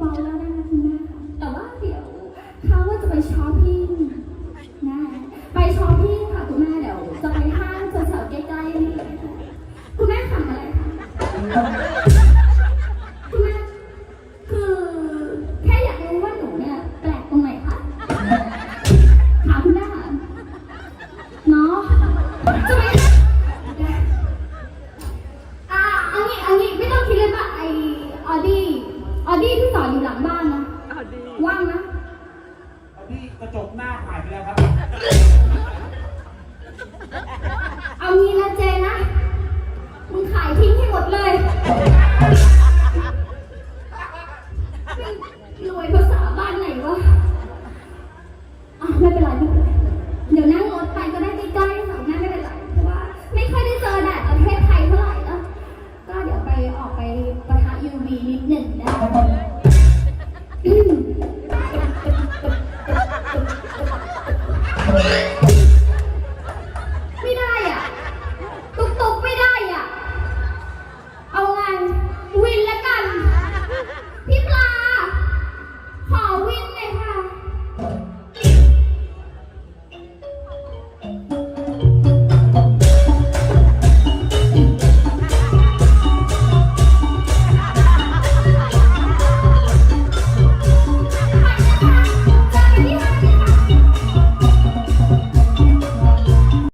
เบาๆแล้วนะคุณแม่แต่ว่าเดี๋ยวเขาว่าจะไปช้อปปิ้งนะไปช้อปปิ้งค่ะคุณแม่เดี๋ยวจะไปห้างแถวๆใกล้ๆงคุณแม่ทำอะไรคะ ลังบ้านนะเอาดีว่างนะพี่กระจกหน้าหายไปแล้วครับ เอางี้นะเจนะ มึงขายทิ้งให้หมดเลยรวยภาษาบ้านไหนวะอะไม่เป็นไรไม่เป็นไรเดี๋ยวนั่งรถไปก็ได้ใกล้ๆสาวแม่ไม่เป็นไรเพราะว่า ไม่ค่อยได้เจอแดดประเทศไทยเท่าไหร่แล้วก็เดี๋ยวไปออกไปประทะ UV นิดหนึ่งนะ